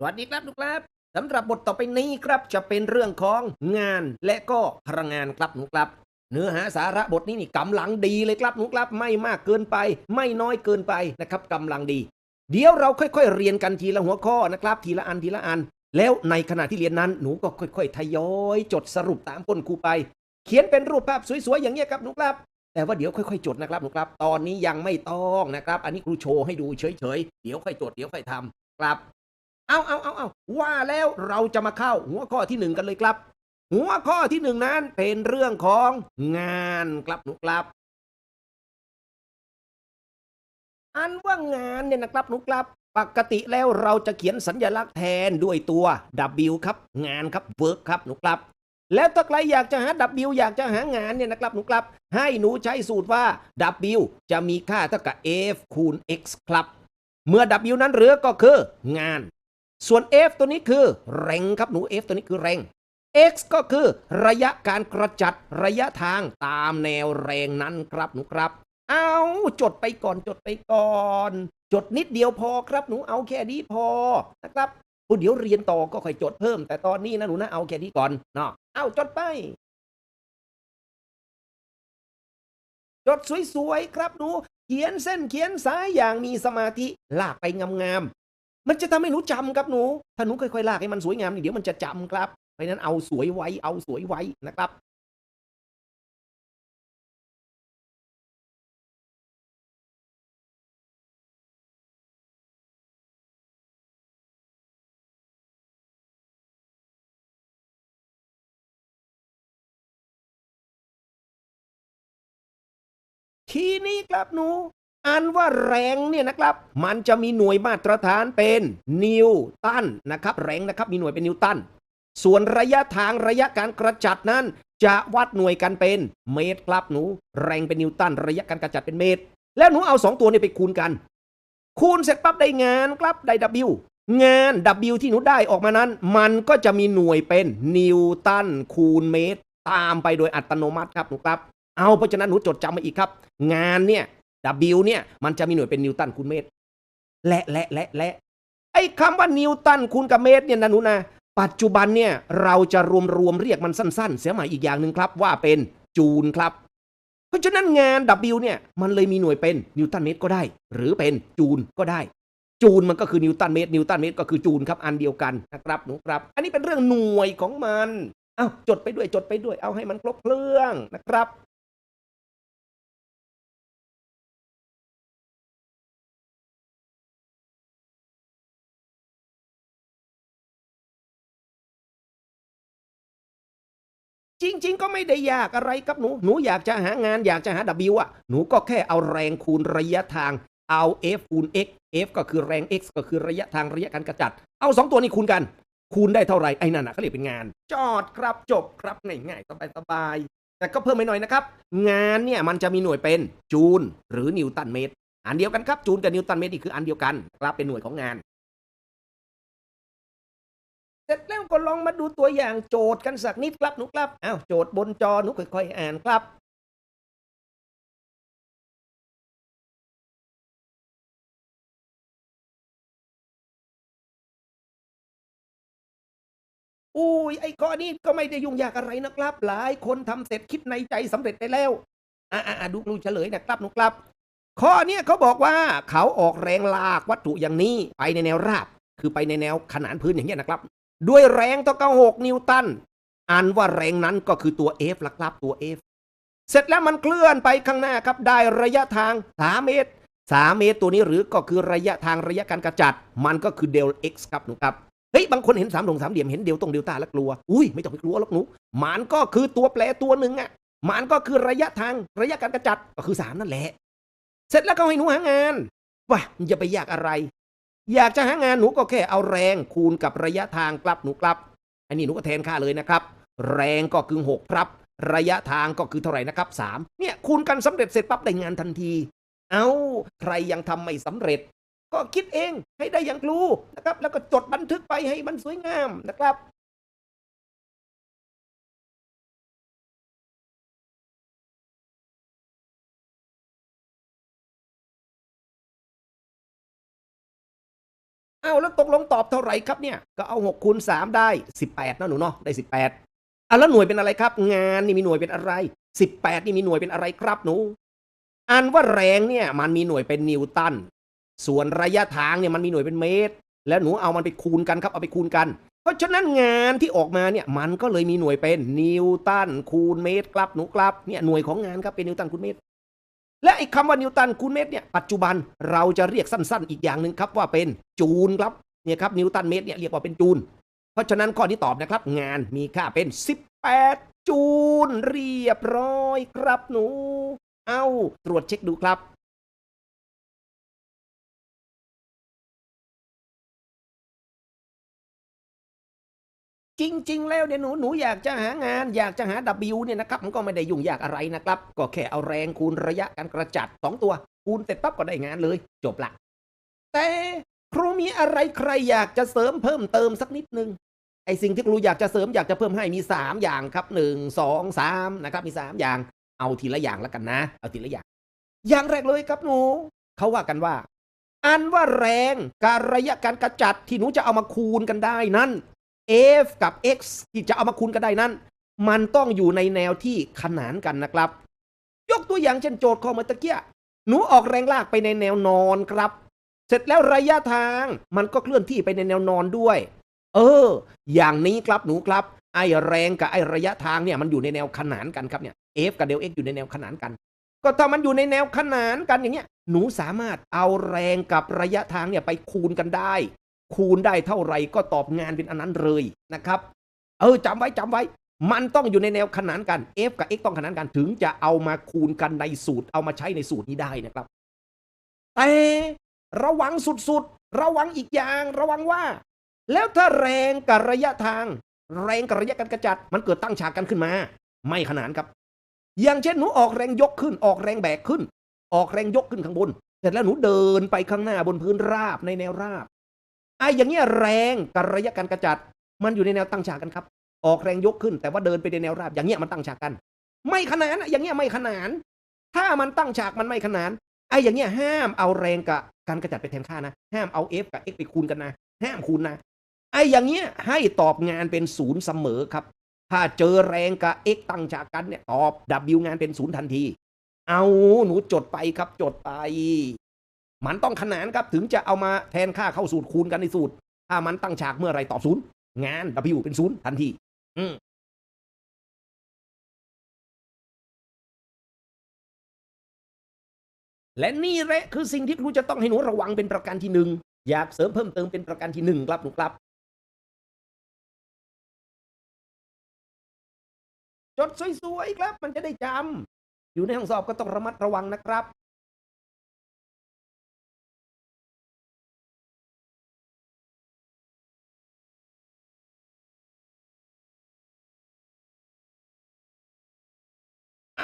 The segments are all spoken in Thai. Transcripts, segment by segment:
สวัสดีครับทุกครับสำหรับบทต่อไปนี้ครับจะเป็นเรื่องของงานและก็พลังงานครับหนูครับ เนื้อหาสาระบทนี้นี่กำลังดีเลยครับหนูครับ ไม่มากเกินไป ไม่น้อยเกินไปนะครับกำลังดี เดี๋ยวเราค่อยๆ เรียนกันทีละหัวข้อนะครับ ทีละอันทีละอัน แล้วในขณะที่เรียนนั้นหนูก็ค่อย ๆ ทยอย จดสรุปตามก้นครูไป เขียนเป็นรูปภาพสวยๆอย่างเงี้ครับหนูครับ แต่ว่าเดี๋ยวค่อยๆ จดนะครับหนูครับ ตอนนี้ยังไม่ต้องนะครับ อันนี้ครูโชว์ให้ดูเฉยๆเดี๋ยวค่อยจดเดี๋ยวค่อยทำครับ เอาเอาเอาเอาว่าแล้วเราจะมาเข้าหัวข้อที่หนึ่งกันเลยครับ หัวข้อที่หนึ่งนั้นเป็นเรื่องของงานครับหนูครับ อันว่างานเนี่ยนะครับหนูครับ ปกติแล้วเราจะเขียนสัญลักษณ์แทนด้วยตัว W ครับ งานครับ work ครับหนูครับ แล้วถ้าใครอยากจะหา W อยากจะหางานเนี่ยนะครับหนูครับ ให้หนูใช้สูตรว่า W จะมีค่าเท่ากับ F คูณ X ครับเมื่อ W นั้นเหลือก็คืองาน ส่วน F ตัวนี้คือแรงครับหนู F ตัวนี้คือแรง X ก็คือระยะการกระจัดระยะทางตามแนวแรงนั้นครับหนูครับ เอาจดไปก่อนจดไปก่อน จดนิดเดียวพอครับหนูเอาแค่นี้พอนะครับเดี๋ยวเรียนต่อก็ค่อยจดเพิ่ม แต่ตอนนี้นะหนูนะเอาแค่นี้ก่อนเนาะเอาจดไป จดสวยๆครับหนู เขียนเส้นเขียนสายอย่างมีสมาธิลากไปงาม มันจะทำให้หนูจำครับหนูถ้าหนูค่อยๆลากให้มันสวยงามนี่เดี๋ยวมันจะจำครับเพราะฉะนั้นเอาสวยไว้เอาสวยไว้นะครับทีนี้ครับหนู อันว่าแรงเนี่ยนะครับ มันจะมีหน่วยมาตรฐานเป็นนิวตันนะครับ แรงนะครับมีหน่วยเป็นนิวตัน ส่วนระยะทางระยะการกระจัดนั้น จะวัดหน่วยกันเป็นเมตรครับหนู แรงเป็นนิวตัน ระยะการกระจัดเป็นเมตร แล้วหนูเอาสองตัวนี้ไปคูณกัน คูณเสร็จปั๊บได้งานครับได้ W งาน W ที่หนูได้ออกมานั้น มันก็จะมีหน่วยเป็นนิวตันคูณเมตร ตามไปโดยอัตโนมัติครับหนูครับ เอาเพราะฉะนั้นหนูจดจำมาอีกครับ งานเนี่ย W เนี่ยมันจะมีหน่วยเป็นนิวตันคูณเมตร และและและและไอ้คำว่านิวตันคูณกับเมตรเนี่ยนะหนูนะปัจจุบันเนี่ยเราจะรวมรวมเรียกมันสั้น ๆ เสียใหม่อีกอย่างหนึ่งครับ ว่าเป็นจูลครับ เพราะฉะนั้นงาน W เนี่ยมันเลยมีหน่วยเป็นนิวตันเมตรก็ได้ หรือเป็นจูลก็ได้ จูลมันก็คือนิวตันเมตรนิวตันเมตรก็คือจูลครับอันเดียวกันนะครับหนูครับ อันนี้เป็นเรื่องหน่วยของมันเอาจดไปด้วยจดไปด้วยเอาให้มันครบเครื่องนะครับ ริง ๆ ก็ไม่ได้ยากอะไรครับหนู หนูอยากจะหางานอยากจะหา W อะ หนูก็แค่เอาแรงคูณระยะทาง เอา F คูณ X F ก็คือแรง X ก็คือระยะทางระยะการกระจัด เอาสองตัวนี้คูณกัน คูณได้เท่าไหร่ไอ้นั่นน่ะเขาเรียกเป็นงาน จอดครับจบครับง่ายๆสบายๆแต่ก็เพิ่มไปหน่อยนะครับ งานเนี่ยมันจะมีหน่วยเป็นจูลหรือนิวตันเมตรอันเดียวกันครับจูลกับนิวตันเมตรนี่คืออันเดียวกันครับเป็นหน่วยของงาน เสร็จแล้วก็ลองมาดูตัวอย่างโจทย์กันสักนิดครับหนูครับอ้าวโจทย์บนจอหนูค่อยๆอ่านครับอุ้ยไอ้ข้อนี้ก็ไม่ได้ยุ่งยากอะไรนะครับ หลายคนทำเสร็จคิดในใจสำเร็จไปแล้วอ่าอ่าดูดูเฉลยนะครับหนูครับ ข้อเนี้ยเขาบอกว่าเขาออกแรงลากวัตถุอย่างนี้ไปในแนวราบ คือไปในแนวขนานพื้นอย่างเงี้ยนะครับ ด้วยแรงเท่ากับ6นิวตันอันว่าแรงนั้นก็คือตัว F ละครับตัว F เสร็จแล้วมันเคลื่อนไปข้างหน้าครับ ได้ระยะทาง 3 เมตร 3 เมตรตัวนี้หรือก็คือระยะทางระยะการกระจัด มันก็คือเดล x ครับหนูครับ เฮ้ย บางคนเห็นสามดงสามเหลี่ยมเห็นเดลตรงเดลต้าแล้วกลัว อุ้ยไม่ต้องไปกลัวหรอกหนู มันก็คือตัวแปรตัวหนึ่งอะ มันก็คือระยะทางระยะการกระจัดก็คือสามนั่นแหละ เสร็จแล้วก็ให้หนูหางานว่ะอย่าไปยากอะไร อยากจะหางานหนูก็แค่เอาแรงคูณกับระยะทางกลับหนูกลับ อันนี้หนูก็แทนค่าเลยนะครับ แรงก็คือ6ครับ ระยะทางก็คือเท่าไหร่นะครับ3เนี่ยคูณกันสำเร็จเสร็จปั๊บได้งานทันที เอาใครยังทำไม่สำเร็จ ก็คิดเองให้ได้อย่างครูนะครับ แล้วก็จดบันทึกไปให้มันสวยงามนะครับ อาแล้วตกลงตอบเท่าไหร่ครับเนี่ย ก็เอา6คูณ3ได้ 18นะหนูเนาะได้ 18อะแล้วหน่วยเป็นอะไรครับ งานนี่มีหน่วยเป็นอะไร 18 นี่มีหน่วยเป็นอะไรครับหนูอันว่าแรงเนี่ยมันมีหน่วยเป็นนิวตันส่วนระยะทางเนี่ยมันมีหน่วยเป็นเมตร แล้วหนูเอามันไปคูณกันครับเอาไปคูณกัน เพราะฉะนั้นงานที่ออกมาเนี่ยมันก็เลยมีหน่วยเป็นนิวตันคูณเมตรครับหนูครับเนี่ยหน่วยของงานครับเป็นนิวตันคูณเมตร และไอ้คำว่านิวตันคูณเมตรเนี่ยปัจจุบันเราจะเรียกสั้นๆ อีกอย่างหนึ่งครับว่าเป็นจูนครับเนี่ยครับนิวตันเมตรเนี่ยเรียกว่าเป็นจูนเพราะฉะนั้นข้อที่ตอบนะครับ งานมีค่าเป็น 18 จูนเรียบร้อยครับหนู เอาตรวจเช็คดูครับ จริง ๆ แล้วเนี่ยหนูหนูอยากจะหางานอยากจะหา W เนี่ยนะครับมันก็ไม่ได้ยุ่งยากอะไรนะครับ ก็แค่เอาแรงคูณระยะการกระจัด 2 ตัว คูณเสร็จปั๊บก็ได้งานเลย จบละแต่ครูมีอะไรใครอยากจะเสริมเพิ่มเติมสักนิดนึงไอสิ่งที่ครูอยากจะเสริมอยากจะเพิ่มให้มี 3 อย่างครับ 1 2 3นะครับมี 3 อย่าง เอาทีละอย่างแล้วกันนะ เอาทีละอย่าง อย่างแรกเลยครับหนูเขาว่ากันว่า อันว่าแรงการระยะการกระจัดที่หนูจะเอามาคูณกันได้นั้น f กับ x ที่จะเอามาคูณกันได้นั้น มันต้องอยู่ในแนวที่ขนานกันนะครับ ยกตัวอย่างเช่นโจทย์ข้อเมื่อตะเกียหนูออกแรงลากไปในแนวนอนครับ เสร็จแล้วระยะทางมันก็เคลื่อนที่ไปในแนวนอนด้วย เออ อย่างนี้ครับหนูครับ ไอแรงกับไอระยะทางเนี่ยมันอยู่ในแนวขนานกันครับเนี่ย f กับเดล x อยู่ในแนวขนานกัน ก็ถ้ามันอยู่ในแนวขนานกันอย่างเงี้ย หนูสามารถเอาแรงกับระยะทางเนี่ยไปคูณกันได้ คูณได้เท่าไหร่ก็ตอบงานเป็นอันนั้นเลยนะครับ เออจำไว้จำไว้ มันต้องอยู่ในแนวขนานกัน f กับ x ต้องขนานกันถึงจะเอามาคูณกันในสูตร เอามาใช้ในสูตรนี้ได้นะครับ แต่ระวังสุดๆ ระวังอีกอย่าง ระวังว่า แล้วถ้าแรงกับระยะทาง แรงกับระยะการกระจัด มันเกิดตั้งฉากกันขึ้นมา ไม่ขนานครับ อย่างเช่นหนูออกแรงยกขึ้น ออกแรงแบกขึ้น ออกแรงยกขึ้นข้างบน เสร็จแล้วหนูเดินไปข้างหน้าบนพื้นราบในแนวราบ ไอ้อย่างเงี้ยแรงกับระยะการกระจัด มันอยู่ในแนวตั้งฉากกันครับ ออกแรงยกขึ้น แต่ว่าเดินไปในแนวราบ อย่างเงี้ยมันตั้งฉากกัน ไม่ขนานอย่างเงี้ยไม่ขนาน ถ้ามันตั้งฉากมันไม่ขนานไอ้อย่างเงี้ยห้ามเอาแรงกับการกระจัดไปแทนค่านะ ห้ามเอา f กับ x ไปคูณกันนะ ห้ามคูณนะ ไอ้อย่างเงี้ยให้ตอบงานเป็นศูนย์เสมอครับ ถ้าเจอแรงกับ x ตั้งฉากกันเนี่ยตอบ w งานเป็นศูนย์ทันที เอาหนูจดไปครับจดไป มันต้องขนานครับถึงจะเอามาแทนค่าเข้าสูตรคูณกันในสูตร ถ้ามันตั้งฉากเมื่อไรตอบศูนย์งาน w เป็นศูนย์ทันทีอืมและนี่แหละคือสิ่งที่ครูจะต้องให้หนูระวังเป็นประการที่หนึ่งอยากเสริมเพิ่มเติมเป็นประการที่หนึ่งครับหนูครับ จดสวยๆครับมันจะได้จำอยู่ในห้องสอบก็ต้องระมัดระวังนะครับ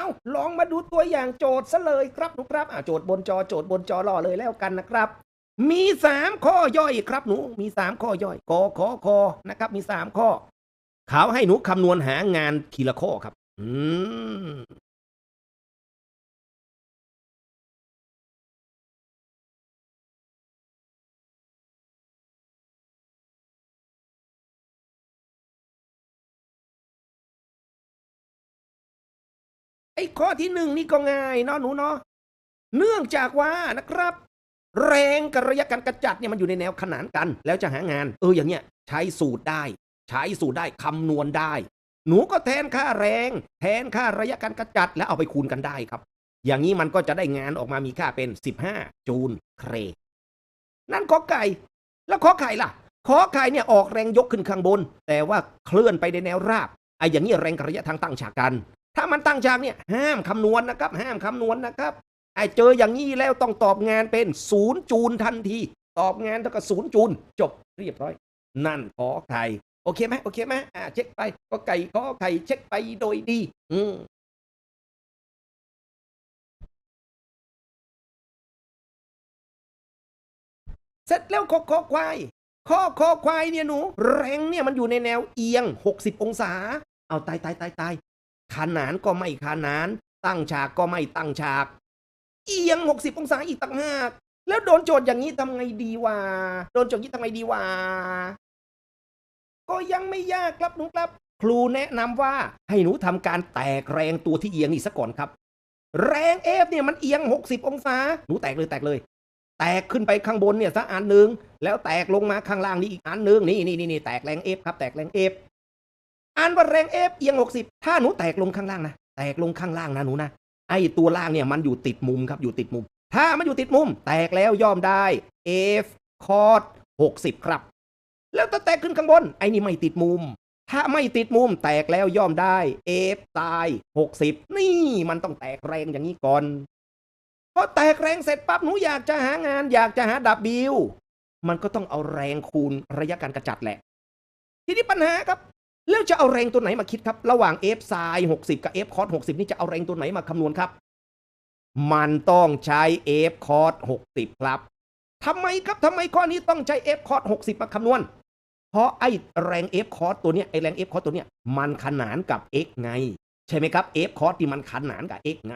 าลองมาดูตัวอย่างโจทย์ซะเลยครับหนูครับอ่าโจทย์บนจอโจทย์บนจอรอเลยแล้วกันนะครับ มีสามข้อย่อยครับหนูมีสามข้อย่อยกอขอคอนะครับ มีสามข้อเขาให้หนูคำนวณหางานทีละข้อครับ อืม ไอ้ข้อที่หนึ่งนี่ก็ง่ายเนาะหนูเนาะเนื่องจากว่านะครับ แรงกับระยะการกระจัดเนี่ยมันอยู่ในแนวขนานกัน แล้วจะหางาน เอออย่างเงี้ย ใช้สูตรได้ ใช้สูตรได้คำนวณได้ หนูก็แทนค่าแรง แทนค่าระยะการกระจัดแล้วเอาไปคูณกันได้ครับ อย่างนี้มันก็จะได้งานออกมามีค่าเป็น 15 จูลเคร นั่นขอไก่ แล้วขอไข่ล่ะขอไข่เนี่ยออกแรงยกขึ้นข้างบน แต่ว่าเคลื่อนไปในแนวราบไอ้อย่างนี้แรงกับระยะทางตั้งฉากกัน ถ้ามันตั้งฉากเนี่ยห้ามคำนวณนะครับ ห้ามคำนวณนะครับไอ้เจออย่างนี้แล้วต้องตอบงานเป็นศูนย์จูนทันที ตอบงานเท่ากับศูนย์จูน จบเรียบร้อย นั่นขอไข่โอเคไหมโอเคไหมอ่าเช็คไปก็ไก่ขอไข่เช็คไปโดยดี อืมเสร็จแล้วข้อคอควายข้อคอควายเนี่ยหนู แรงเนี่ยมันอยู่ในแนวเอียง 60 องศา เอาตายตายตายตาย ขนานก็ไม่ขนาน ตั้งฉากก็ไม่ตั้งฉาก เอียง 60 องศาอีกต่างหากแล้วโดนโจทย์อย่างนี้ทำไงดีวะโดนโจทย์นี้ทำไงดีวะก็ยังไม่ยากครับหนูครับ ครูแนะนำว่าให้หนูทำการแตกแรงตัวที่เอียงนี่ซะก่อนครับ แรงเอฟเนี่ยมันเอียง 60 องศาหนูแตกเลยแตกเลย แตกขึ้นไปข้างบนเนี่ยสักอันหนึ่งแล้วแตกลงมาข้างล่างนี่อีกอันหนึ่งนี่นี่นี่แตกแรงเอฟครับ แตกแรงเอฟ อันว่าแรงเอฟเอียง 60 ถ้าหนูแตกลงข้างล่างนะ แตกลงข้างล่างนะหนูนะ ไอตัวล่างเนี่ยมันอยู่ติดมุมครับ อยู่ติดมุม ถ้ามันอยู่ติดมุม แตกแล้วย่อมได้ F คอร์ด60 ครับ แล้วถ้าแตกขึ้นข้างบน ไอ้นี่ไม่ติดมุม ถ้าไม่ติดมุม แตกแล้วย่อมได้ F ตาย 60 นี่มันต้องแตกแรงอย่างนี้ก่อนพอแตกแรงเสร็จปั๊บหนูอยากจะหางาน อยากจะหาดับบิวมันก็ต้องเอาแรงคูณระยะการกระจัดแหละ ทีนี้ปัญหาครับ แล้วจะเอาแรงตัวไหนมาคิดครับ ระหว่าง F ไซน์60 กับ F คอร์60 นี่จะเอาแรงตัวไหนมาคำนวณครับ มันต้องใช้ F คอร์60 ครับทำไมครับทำไมข้อนี้ต้องใช้ F คอร์60 มาคำนวณ เพราะไอ้แรง F คอร์ตัวเนี้ยไอ้แรง F คอร์ตัวเนี้ยมันขนานกับ x ไง ใช่ไหมครับ F คอร์ที่มันขนานกับ x ไง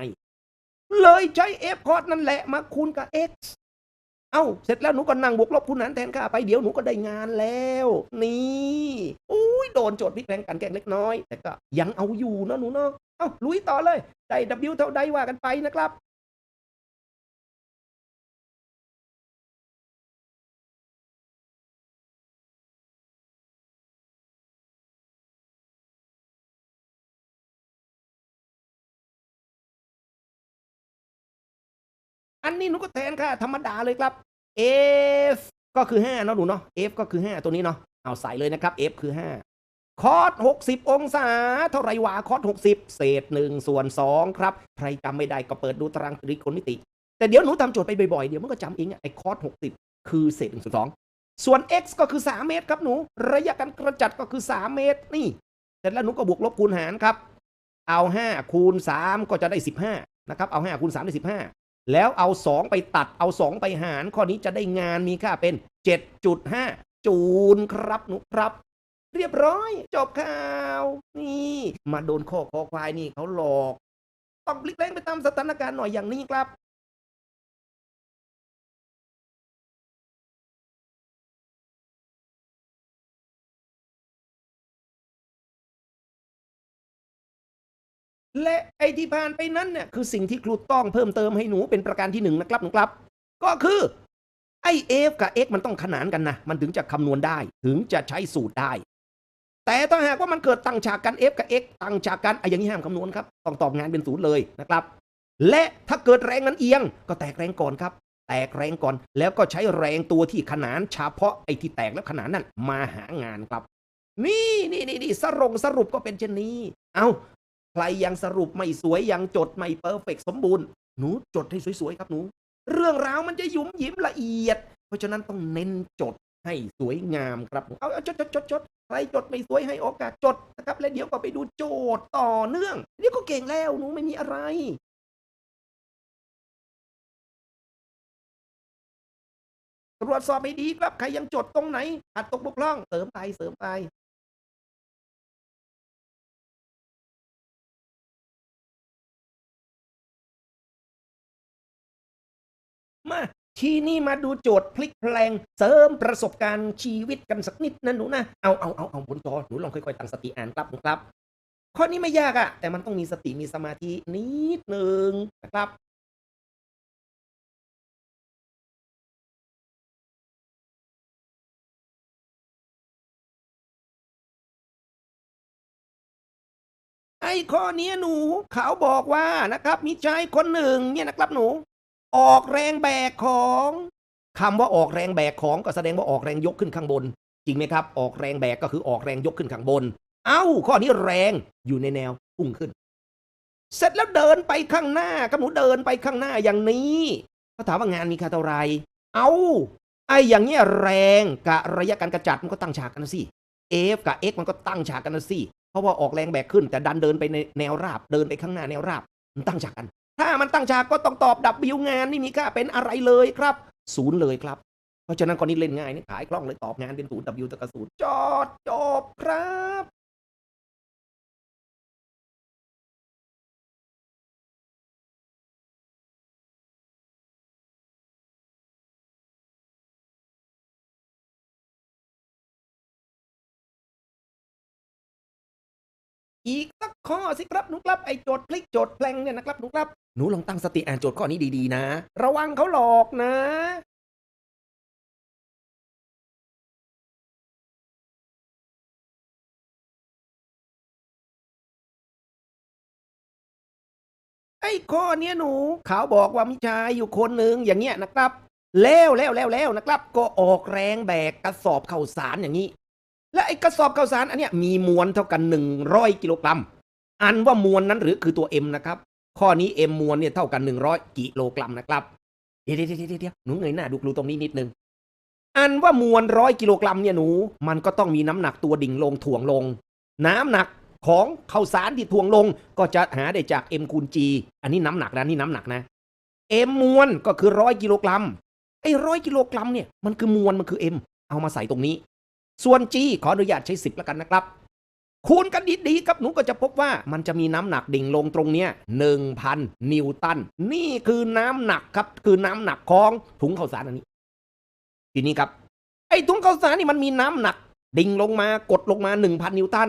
เลยใช้ F คอร์นั่นแหละมาคูณกับ x เอ้าเสร็จแล้วหนูก็นั่งบวกลบคูณหารแทนค่าไปเดี๋ยวหนูก็ได้งานแล้ว นี่อุ้ยโดนโจทย์พลิกแพลงกันแกล้งเล็กน้อย แต่ก็ยังเอาอยู่เนะหนูเนาะเอ้าลุยต่อเลย ได้ W เท่าใดว่ากันไปนะครับ อันนี้หนูก็แทนค่ะธรรมดาเลยครับ F ก็คือ5เนาะหนูเนาะ F ก็คือ 5 ตัวนี้เนาะเอาใส่เลยนะครับ F คือ 5 คอส60 องศา เท่าไรวะคอส60 เศษ 1 ส่วน 2 ครับ ใครจำไม่ได้ก็เปิดดูตารางตรีโกณมิติ แต่เดี๋ยวหนูทำโจทย์ไปบ่อยๆ เดี๋ยวมันก็จำเองอะไอ้คอส60 คือเศษ 1 ส่วน 2 ส่วน x ก็คือ 3 เมตรครับหนู ระยะการกระจัดก็คือ 3 เมตรนี่เสร็จแล้วหนูก็บวกลบคูณหารครับ เอา 5 คูณ 3 ก็จะได้ 15นะครับเอา 5 คูณ 3 ได้15 แล้วเอา 2 ไปตัดเอา 2 ไปหาร ข้อนี้จะได้งานมีค่าเป็น 7.5 จูนครับหนูครับ เรียบร้อย จบข่าว นี่ มาโดนข้อคอควายนี่เขาหลอก ต้องพลิกแรงไปตามสถานการณ์หน่อยอย่างนี้ครับ และไอที่ผ่านไปนั้นเนี่ยคือสิ่งที่ครูต้องเพิ่มเติมให้หนูเป็นประการที่หนึ่งนะครับหนูครับ ก็คือไอ f กับ x มันต้องขนานกันนะ มันถึงจะคำนวณได้ถึงจะใช้สูตรได้ แต่ถ้าหากว่ามันเกิดตั้งฉากกัน f กับ x ตั้งฉากกันไออย่างนี้ห้ามคำนวณครับต้องตอบงานเป็นศูนย์เลยนะครับ และถ้าเกิดแรงนั้นเอียง ก็แตกแรงก่อนครับ แตกแรงก่อน แล้วก็ใช้แรงตัวที่ขนานเฉพาะไอที่แตกแล้วขนานนั่นมาหางานครับ นี่นี่นี่นี่สรุปสรุปก็เป็นเช่นนี้ เอา รยังสรุปไม่สวยยังจดไม่เพอร์เฟกสมบูรณ์หนูจดให้สวยๆครับหนู เรื่องราวมันจะยุ่มยิ้มละเอียด เพราะฉะนั้นต้องเน้นจดให้สวยงามครับเอาจดจดจดจดใครจดไม่สวยให้โอกาสจดนะครับ แล้วเดี๋ยวก็ไปดูโจทย์ต่อเนื่องเดี๋ยวก็เก่งแล้วหนูไม่มีอะไรตรวจสอบให้ดีครับ ใครยังจดตรงไหนขัดตกบกพร่อง เสริมไปเสริมไป มาทีนี้มาดูโจทย์พลิกแพลงเสริมประสบการณ์ชีวิตกันสักนิดนะหนูนะ เอาเอาเอาเอาบนจอหนูลองค่อยๆตั้งสติอ่านครับครับ ข้อนี้ไม่ยากอะแต่มันต้องมีสติมีสมาธินิดหนึ่งนะครับไอ้ข้อนี้หนูเขาบอกว่านะครับ มีชายคนหนึ่งเนี่ยนะครับหนู ออกแรงแบกของคำว่าออกแรงแบกของก็แสดงว่าออกแรงยกขึ้นข้างบน จริงไหมครับ ออกแรงแบกก็คือออกแรงยกขึ้นข้างบน เอ้า ข้อนี้แรงอยู่ในแนวพุ่งขึ้น เสร็จแล้วเดินไปข้างหน้ากับหนูเดินไปข้างหน้าอย่างนี้เขาถามว่างานมีค่าเท่าไร เอ้าไอ้อย่างเงี้ยแรงกับระยะการกระจัดมันก็ตั้งฉากกันนะสิ F กับ X มันก็ตั้งฉากกันนะสิเพราะว่าออกแรงแบกขึ้น แต่ดันเดินไปในแนวราบเดินไปข้างหน้าแนวราบมันตั้งฉากกัน ถ้ามันตั้งฉากก็ต้องตอบดับบิวงานไม่มีค่าเป็นอะไรเลยครับ ศูนย์เลยครับ เพราะฉะนั้นคนนี้เล่นง่ายนี่ขายกล้องเลยตอบงานเป็นศูนย์ดับบิวตะกศูนย์จอดจบครับอีกสักข้อสิครับหนูครับไอโจทย์พลิกโจทย์แปลงเนี่ยนะครับหนูครับ หนูลองตั้งสติอ่านโจทย์ข้อนี้ดีๆนะ ระวังเขาหลอกนะไอ้ข้อเนี้ยหนูเขาบอกว่ามีชายอยู่คนหนึ่งอย่างเงี้ยนะครับ แล้วแล้วแล้วแล้วนะครับ ก็ออกแรงแบกกระสอบข้าวสารอย่างนี้ และไอ้กระสอบข้าวสารอันเนี้ยมีมวลเท่ากัน 100 กิโลกรัม อันว่ามวลนั้นหรือคือตัว M นะครับ ข้อนี้ M มวลเนี่ยเท่ากัน 100 กิโลกรัมนะครับ เดี๋ยวเดี๋ยวเดี๋ยวเดี๋ยวหนูเงยหน้าดูครูตรงนี้นิดนึง อันว่ามวลร้อยกิโลกรัมเนี่ยหนู มันก็ต้องมีน้ำหนักตัวดิ่งลงถ่วงลง น้ำหนักของข้าวสารที่ถ่วงลงก็จะหาได้จาก M คูณ G อันนี้น้ำหนักนะนี่น้ำหนักนะ M มวลก็คือร้อยกิโลกรัมไอ้ร้อยกิโลกรัมเนี่ยมันคือมวลมันคือ M เอามาใส่ตรงนี้ ส่วน G ขออนุญาตใช้สิบแล้วกันนะครับ คูณกันดีๆครับหนูก็จะพบว่ามันจะมีน้ำหนักดิ่งลงตรงเนี้ยหนึ่งพันนิวตัน นี่คือน้ำหนักครับ คือน้ำหนักของถุงข้าวสารอันนี้ ทีนี้ครับ ไอ้ถุงข้าวสารนี่มันมีน้ำหนัก ดิ่งลงมากดลงมาหนึ่งพันนิวตัน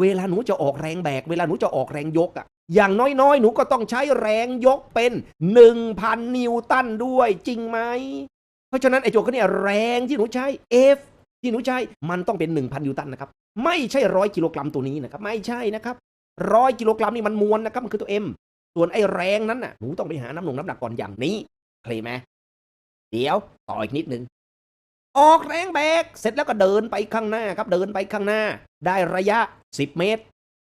เวลาหนูจะออกแรงแบก เวลาหนูจะออกแรงยกอะอย่างน้อยๆ หนูก็ต้องใช้แรงยกเป็นหนึ่งพันนิวตันด้วยจริงไหม เพราะฉะนั้นไอ้โจทย์เขาเนี่ยแรงที่หนูใช้ F ที่หนูใช้มันต้องเป็น 1,000 นิวตันนะครับ ไม่ใช่ร้อยกิโลกรัมตัวนี้นะครับ ไม่ใช่นะครับร้อยกิโลกรัมนี่มันมวลนะครับมันคือตัว M ส่วนไอ้แรงนั้นน่ะหนูต้องไปหาน้ำหนงน้ำหนักก่อนอย่างนี้เคลยไหมเดี๋ยวต่ออีกนิดนึงออกแรงแบกเสร็จแล้วก็เดินไปข้างหน้าครับเดินไปข้างหน้า ได้ระยะ 10 เมตร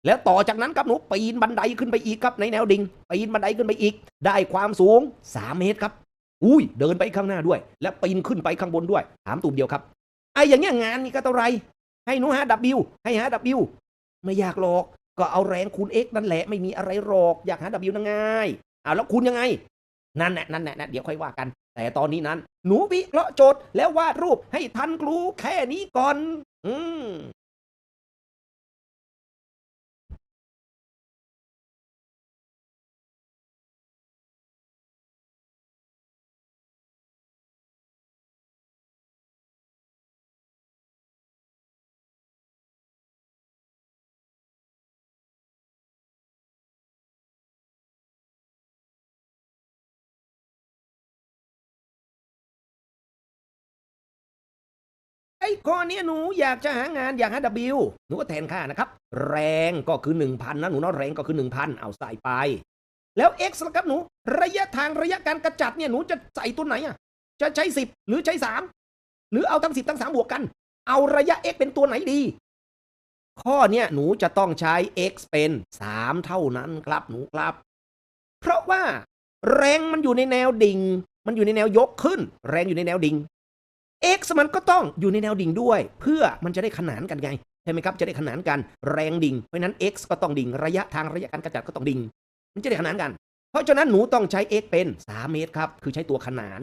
แล้วต่อจากนั้นครับหนูปีนบันไดขึ้นไปอีกครับในแนวดิ่งปีนบันไดขึ้นไปอีก ได้ความสูง 3 เมตรครับ อุ้ยเดินไปข้างหน้าด้วย และปีนขึ้นไปข้างบนด้วยถามตูมเดียวครับไอ้อย่างเงี้ยงานนี่ก็เท่าไร ให้หนูหาดับบิวให้หาดับบิวไม่อยากหรอก ก็เอาแรงคูณ x นั่นแหละไม่มีอะไรหรอกอยากหา W นั่ง่ายเอาแล้วคูณยังไง นั่นแหละนั่นแหละนะเดี๋ยวค่อยว่ากัน แต่ตอนนี้นั้น หนูวิเคราะห์โจทย์แล้ววาดรูปให้ทันครูแค่นี้ก่อน อืม ข้อนี้หนูอยากจะหางานอยากหา W หนูก็แทนค่านะครับ แรงก็คือ 1,000นะหนูเนาะแรงก็คือ 1,000 เอาใส่ไป แล้ว x ล่ะครับหนู ระยะทางระยะการกระจัดเนี่ยหนูจะใส่ตัวไหนอะจะใช้ 10 หรือใช้ 3 หรือเอาทั้ง 10 ทั้ง 3 บวกกัน เอาระยะ x เป็นตัวไหนดี ข้อเนี้ยหนูจะต้องใช้ x เป็น 3 เท่านั้นครับหนูครับ เพราะว่าแรงมันอยู่ในแนวดิ่ง มันอยู่ในแนวยกขึ้น แรงอยู่ในแนวดิ่ง x มันก็ต้องอยู่ในแนวดิ่งด้วย เพื่อมันจะได้ขนานกันไงใช่ไหมครับจะได้ขนานกันแรงดิ่งเพราะนั้น x ก็ต้องดิ่งระยะทางระยะการกระจัดก็ต้องดิ่ง มันจะได้ขนานกัน เพราะฉะนั้นหนูต้องใช้ x เป็น 3 เมตรครับคือใช้ตัวขนาน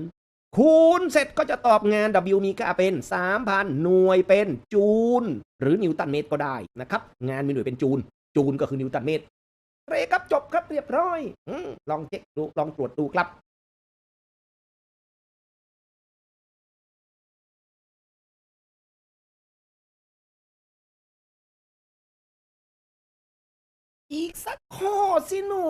คูณเสร็จก็จะตอบงาน w มีค่าเป็น 3,000 หน่วยเป็นจูล หรือนิวตันเมตรก็ได้นะครับงานมีหน่วยเป็นจูล จูลก็คือนิวตันเมตรเรครับจบครับเรียบร้อยอลองเช็คดูลองตรวจดูครับ อีกสักข้อสิหนู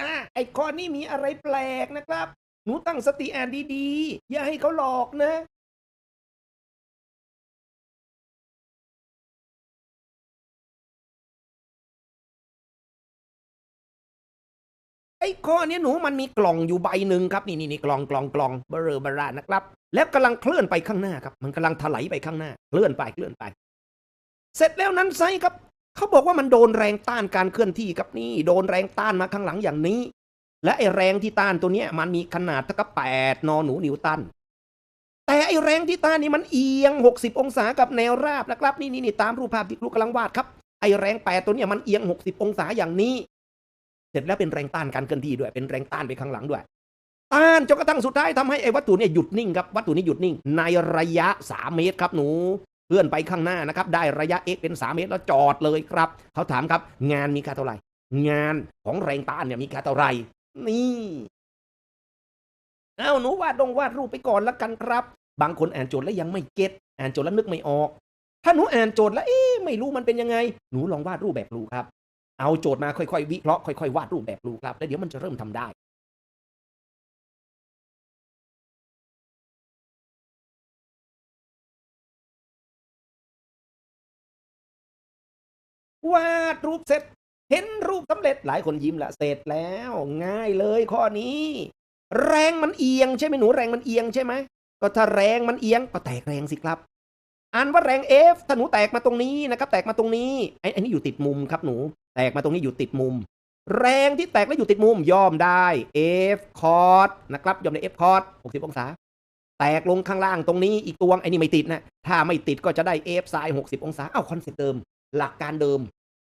อะไอ้ข้อนี้มีอะไรแปลกนะครับ หนูตั้งสติอ่านดีๆ อย่าให้เขาหลอกนะ อ้ข้อนี้หนูมันมีกล่องอยู่ใบหนึ่งครับนี่นี่นี่กล่องกล่องกล่องเบอร์เบรานะครับ แล้วกำลังเคลื่อนไปข้างหน้าครับ มันกำลังถลายไปข้างหน้าเคลื่อนไปเคลื่อนไป เสร็จแล้วนั้นไซครับเขาบอกว่ามันโดนแรงต้านการเคลื่อนที่ครับนี่ โดนแรงต้านมาข้างหลังอย่างนี้ และไอ้แรงที่ต้านตัวเนี้ยมันมีขนาดเท่ากับแปดนอหนูนิวตันแต่ไอ้แรงที่ต้านนี่มันเอียง 60 องศากับแนวราบนะครับ นี่นี่นี่ตามรูปภาพที่ครูกำลังวาดครับไอ้แรงแปดตัวเนี้ยมันเอียง 60 องศาอย่างนี้ เสร็จแล้วเป็นแรงต้านการเคลื่อนที่ด้วย เป็นแรงต้านไปข้างหลังด้วย ต้านจนกระทั่งสุดท้ายทำให้ไอ้วัตถุเนี่ยหยุดนิ่งครับ วัตถุนี้หยุดนิ่ง ในระยะ 3 เมตรครับหนูเคลื่อนไปข้างหน้านะครับ ได้ระยะ x เป็น 3 เมตรแล้วจอดเลยครับ เขาถามครับ งานมีค่าเท่าไหร่ งานของแรงต้านเนี่ยมีค่าเท่าไหร่นี่เอาหนูวาดดงวาดรูปไปก่อนละกันครับ บางคนอ่านโจทย์แล้วยังไม่เก็ตอ่านโจทย์แล้วนึกไม่ออก ถ้าหนูอ่านโจทย์แล้วเอ๊ะไม่รู้มันเป็นยังไง หนูลองวาดรูปแบบรูครับ เอาโจทย์มาค่อยๆ วิเคราะห์ค่อยๆ วาดรูปแบบรูครับ แล้วเดี๋ยวมันจะเริ่มทำได้วาดรูปเสร็จ เห็นรูปสำเร็จหลายคนยิ้มละเสร็จแล้ว ง่ายเลยข้อนี้ แรงมันเอียงใช่ไหมหนูแรงมันเอียงใช่ไหมก็ถ้าแรงมันเอียงก็แตกแรงสิครับ อ่านว่าแรง F ถ้าหนูแตกมาตรงนี้นะครับ แตกมาตรงนี้ไอ้ไอ้นี่อยู่ติดมุมครับหนู แตกมาตรงนี้อยู่ติดมุม แรงที่แตกแล้วอยู่ติดมุมย่อมได้ F คอร์สนะครับย่อมได้ F คอร์ส60 องศา แตกลงข้างล่างตรงนี้อีกตวงไอ้นี่ไม่ติดนะ ถ้าไม่ติดก็จะได้ F ไซน์60 องศาเอ้าคอนเซ็ปต์เดิม หลักการเดิม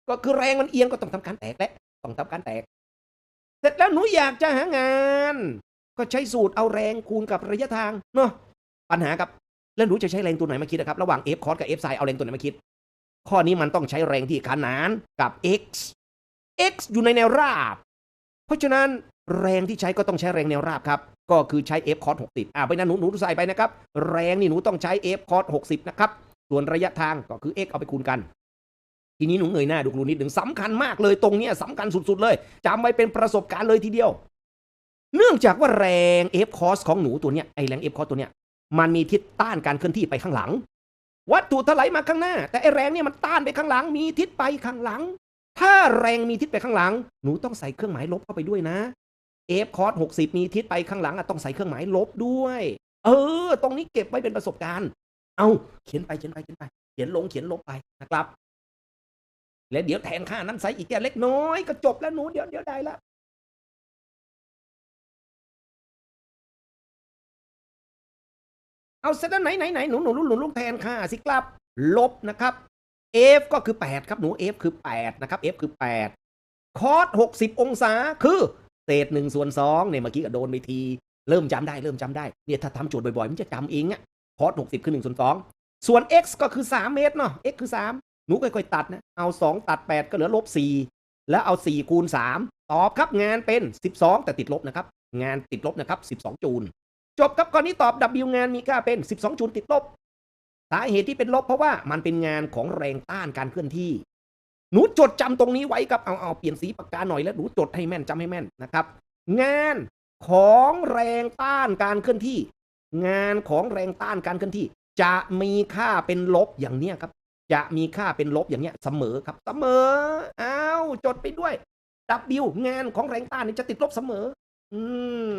ก็คือแรงมันเอียงก็ต้องทำการแตกและต้องทำการแตก เสร็จแล้วหนูอยากจะหางาน ก็ใช้สูตรเอาแรงคูณกับระยะทางเนาะปัญหากับ แล้วหนูจะใช้แรงตัวไหนมาคิดนะครับ ระหว่าง F คอสกับ F ไซน์เอาแรงตัวไหนมาคิด ข้อนี้มันต้องใช้แรงที่ขนานกับ x x อยู่ในแนวราบ เพราะฉะนั้นแรงที่ใช้ก็ต้องใช้แรงแนวราบครับ ก็คือใช้ f cos 60อ่าไปนั้นหนูหนูใส่ไปนะครับ แรงนี่หนูต้องใช้ f cos 60 นะครับ ส่วนระยะทางก็คือ x เอาไปคูณกัน ทีนี้หนูเงยหน้าดูครูนิดหนึ่งสำคัญมากเลยตรงเนี้ยสำคัญสุดๆเลยจำไว้เป็นประสบการณ์เลยทีเดียว เนื่องจากว่าแรง f cos ของหนูตัวเนี้ยไอแรง f cos ตัวเนี้ย มันมีทิศต้านการเคลื่อนที่ไปข้างหลัง วัตถุถลายมาข้างหน้า แต่ไอแรงเนี่ยมันต้านไปข้างหลัง มีทิศไปข้างหลัง ถ้าแรงมีทิศไปข้างหลัง หนูต้องใส่เครื่องหมายลบเข้าไปด้วยนะ f cos 60มีทิศไปข้างหลังอะต้องใส่เครื่องหมายลบด้วย เออ ตรงนี้เก็บไว้เป็นประสบการณ์ เอาเขียนไปเขียนไปเขียนไป เขียนลงเขียนลบไปนะครับ และเดี๋ยวแทนค่านั้นใส่อีกแค่เล็กน้อยก็จบแล้วหนูเดี๋ยวเดี๋ยวได้ละ เอาเสร็จแล้วไหนไหนไหนหนูหนูหนูหนูลูกแทนค่าสิครับ ลบนะครับ f ก็คือ 8 ครับหนู f คือ 8 นะครับ f คือ 8 คอส60 องศาคือเศษ1ส่วน2เนี่ยเมื่อกี้ก็โดนไปที เริ่มจำได้เริ่มจำได้เนี่ยถ้าทำโจทย์บ่อยๆ มันจะจำเองอะคอส60 คือ1ส่วน2ส่วน x ก็คือ 3 เมตรเนาะ x คือ 3 หนูค่อยๆตัดนะ เอา 2 ตัด 8 ก็เหลือลบ 4 แล้วเอา 4 คูณ 3 ตอบครับงานเป็น 12 แต่ติดลบนะครับ งานติดลบนะครับ 12 จูล จบครับข้อนี้ตอบ W งานมีค่าเป็น 12จูลติดลบ สาเหตุที่เป็นลบเพราะว่ามันเป็นงานของแรงต้านการเคลื่อนที่ หนูจดจำตรงนี้ไว้ครับเอาเอาเปลี่ยนสีปากกาหน่อยแล้วหนูจดให้แม่นจำให้แม่นนะครับ งานของแรงต้านการเคลื่อนที่ งานของแรงต้านการเคลื่อนที่ จะมีค่าเป็นลบอย่างเนี้ยครับ จะมีค่าเป็นลบอย่างเนี้ยเสมอครับเสมออ้าวจดไปด้วย W งานของแรงต้านนี่จะติดลบเสมอ อืม